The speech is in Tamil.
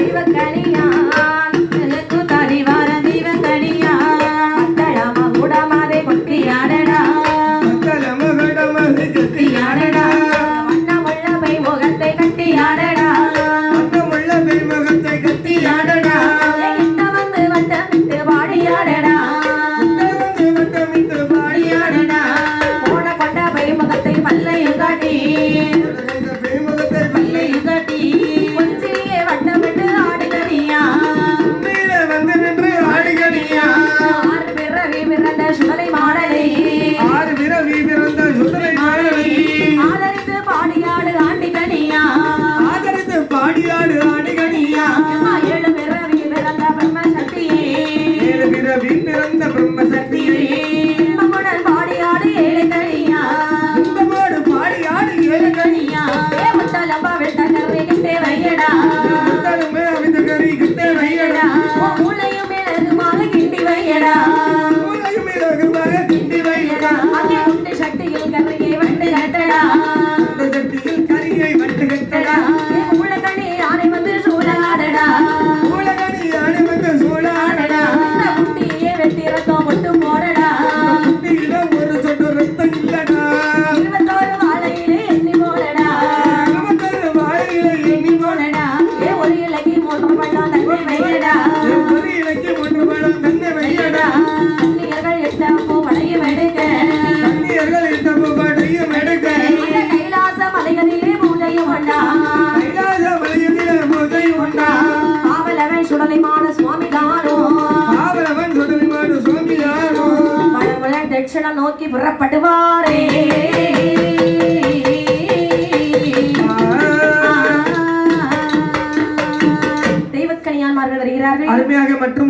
தெய்வ கனியா வையடா. உன்னையும் மிளகுமாக கிண்டி வையடா. உன்னையும் மிளகுமாக கிண்டி வையடா. அங்கே உண்டு சக்தியில் கதையை வந்து கட்டடா. வையடா செம்பரி இலக்கு ஒன்று மேடம் மென்ன வையடா கண்ணியர்கள் எட்டப்போ நோக்கி புறப்படுவாரே. கனியான்மார்கள் வருகிறார்கள். அருமையாக மற்றும்